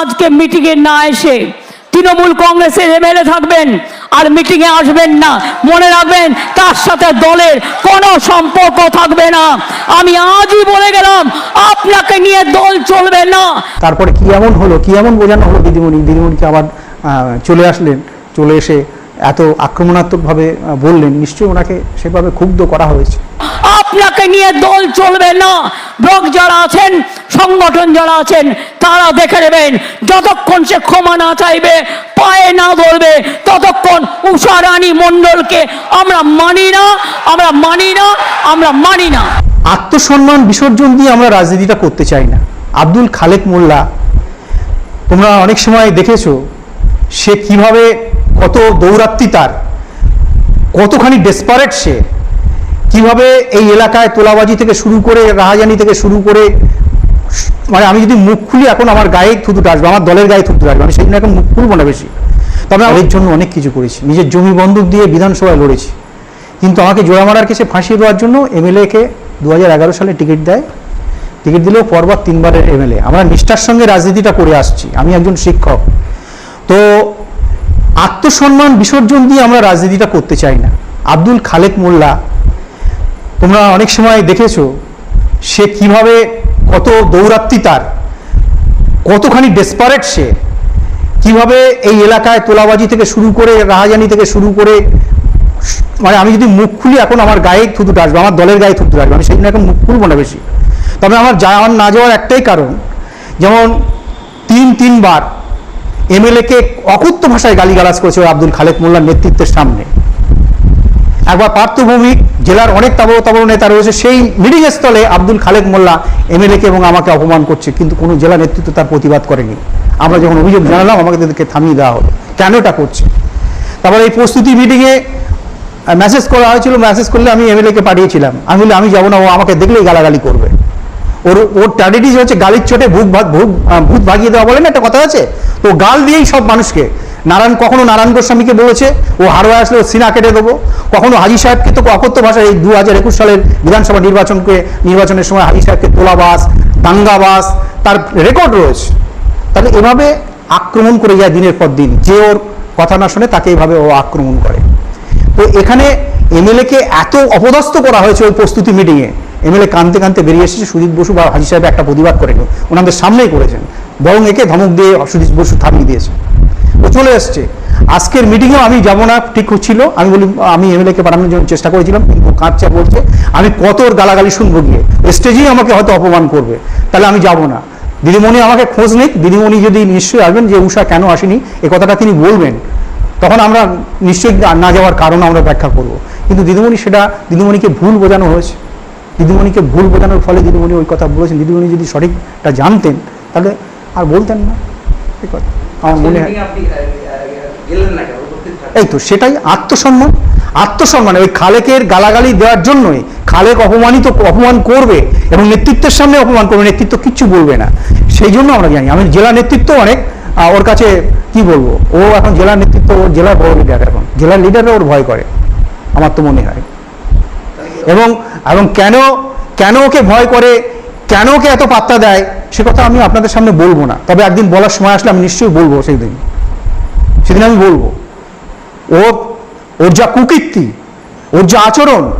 আজকে মিটিংয়ে না এসে তৃণমূল কংগ্রেসের এমএলএ থাকবেন আর মিটিংয়ে আসবেন না। মনে রাখবেন, তার সাথে দলের কোনো সম্পর্ক থাকবে না। আমি আজই বলে গেলাম, আপনাকে নিয়ে দল চলবে না। তারপরে কি এমন হলো? কি এমন বোঝানো হলো দিদিমণি? দিদিমণিকে আবার চলে আসলেন? চলে এসে এত আক্রমণাত্মকভাবে বললেন? নিশ্চয়ই ওনাকে সেভাবে ক্ষুব্ধ করা হয়েছে। আপনাকে নিয়ে দল চলবে না। ব্লক যারা আছেন, সংগঠন যারা আছেন, তারা দেখে নেবেন, যতক্ষণ সে ক্ষমা না চাইবে, পায়ে না ধরবে, ততক্ষণ উষা রানী মণ্ডলকে আমরা মানি না, আমরা মানি না, আমরা মানি না। আত্মসম্মান বিসর্জন দিয়ে আমরা রাজনীতিটা করতে চাই না। আব্দুল খালেক মোল্লা, তোমরা অনেক সময় দেখেছ, সে কীভাবে কত দৌরাত্মি তার, কতখানি ডেসপারেট সে। কীভাবে এই এলাকায় তোলাবাজি থেকে শুরু করে রাহাজানি থেকে শুরু করে মানে আমি যদি মুখ খুলি, এখন আমার গায়ে থুতুটা আসবে, আমার দলের গায়ে থুতুটা আসবে, আমি সেই জন্য এখন মুখ খুলবো না বেশি। তবে আমি এর জন্য অনেক কিছু করেছি। নিজের জমি বন্দুক দিয়ে বিধানসভায় লড়েছি। কিন্তু আমাকে জোড়া মারার কেসে ফাঁসিয়ে দেওয়ার জন্য এমএলএকে দু হাজার এগারো সালে টিকিট দেয়। টিকিট দিলেও পরপর তিনবারের এমএলএ। আমরা নিষ্ঠার সঙ্গে রাজনীতিটা করে আসছি। আমি একজন শিক্ষক। তো আত্মসম্মান বিসর্জন দিয়ে আমরা রাজনীতিটা করতে চাই না। আব্দুল খালেক মোল্লা তোমরা অনেক সময় দেখেছ সে কীভাবে কত দৌরাত্মি তার, কতখানি ডেসপারেট সে, কীভাবে এই এলাকায় তোলাবাজি থেকে শুরু করে, রাহাজানি থেকে শুরু করে মানে আমি যদি মুখ খুলি এখন আমার গায়ে থুতুটা আসবে, আমার দলের গায়ে থুতুটা আসবে, আমি জন্য এখন মুখ খুলবো না বেশি। তবে আমার যাওয়ার না যাওয়ার একটাই কারণ, যেমন তিন তিনবার এমএলএকে অকুত্ত ভাষায় গালিগালাজ করেছে আব্দুল খালেক মোল্লার নেতৃত্বের সামনে। একবার পার্থভৌমিক জেলার অনেক তাবড় তাবড় নেতা রয়েছে, সেই মিটিং স্থলে আব্দুল খালেক মোল্লা এমএলএকে এবং আমাকে অপমান করছে, কিন্তু কোনো জেলা নেতৃত্ব তার প্রতিবাদ করেনি। আমরা যখন অভিযোগ জানালাম, আমাকে তাদেরকে থামিয়ে দেওয়া হলো। কেন এটা করছে? তারপরে এই প্রস্তুতি মিটিংয়ে মেসেজ করা হয়েছিল মেসেজ করলে আমি এমএলএকে পাঠিয়েছিলাম। আমি বলি আমি যাব না, ও আমাকে দেখলেই গালাগালি করবে। ওর ওর ট্র্যাডিটিস হচ্ছে গালির চোটে ভূত ভূত ভূত ভাগিয়ে দেওয়া বলে না, একটা কথা আছে? তো গাল দিয়েই সব মানুষকে। নারায়ণ কখনো নারায়ণ গোস্বামীকে বলেছে, ও হারোয়া আসলে ও সিনা কেটে দেবো। কখনো হাজি সাহেবকে তো অকথ্য ভাষায় এই দু হাজার একুশ সালের বিধানসভা নির্বাচনকে, নির্বাচনের সময় হাজি সাহেবকে তোলাবাস, দাঙ্গাবাস, তার রেকর্ড রয়েছে। তাহলে এভাবে আক্রমণ করে যায় দিনের পর দিন। যে ওর কথা না শুনে তাকে এভাবে ও আক্রমণ করে। তো এখানে এমএলএকে এত অপদস্থ করা হয়েছে ওই প্রস্তুতি মিটিংয়ে। এমএলএ কানতে কানতে বেরিয়ে এসেছে, সুজিত বসু বা হাজি সাহেব একটা প্রতিবাদ করেনি। ওনাদের সামনেই করেছেন। বরং একে ধমক দিয়ে সুজিত বসু থামিয়ে দিয়েছে। চলে এসছে। আজকের মিটিংয়েও আমি যাব না, ঠিক হচ্ছিল আমি বলি, আমি এমএলএকে পাঠানোর জন্য চেষ্টা করেছিলাম, কিন্তু কাঁদছে, বলছে, আমি কত গালাগালি শুনব গিয়ে? স্টেজেই আমাকে হয়তো অপমান করবে। তাহলে আমি যাব না। দিদিমণি আমাকে খোঁজ নিক। দিদিমণি যদি নিশ্চয়ই আসবেন যে উষা কেন আসেনি, এ কথাটা তিনি বলবেন। তখন আমরা নিশ্চয়ই না যাওয়ার কারণ আমরা ব্যাখ্যা করব। কিন্তু দিদিমণি সেটা, দিদিমণিকে ভুল বোঝানো হয়েছে। দিদিমণিকে ভুল বোঝানোর ফলে দিদিমণি ওই কথা বলেছেন। দিদিমণি যদি সঠিকটা জানতেন, তাহলে আর বলতেন না। এই কথা। আমার মনে হয়। এই তো সেটাই আত্মসম্মান। আত্মসম্মান ওই খালেকের গালাগালি দেওয়ার জন্যই খালেক অপমানিত অপমান করবে এবং নেতৃত্বের সামনে অপমান করবে। নেতৃত্ব কিচ্ছু বলবে না। সেই জন্য আমরা জানি আমি জেলা নেতৃত্ব অনেক ওর কাছে কি বলব? ও এখন জেলা নেতৃত্ব ওর জেলার বড় লিডার এখন। জেলার লিডাররা ওর ভয় করে আমার তো মনে হয়। এবং এবং কেন কেন ওকে ভয় করে কেন ওকে এত পাত্তা দেয়? সে কথা আমি আপনাদের সামনে বলব না। তবে একদিন বলার সময় আসলে আমি নিশ্চয়ই বলব সেই দিন। সেদিন আমি বলব। ওর ওর যা কুকীর্তি, ওর যা আচরণ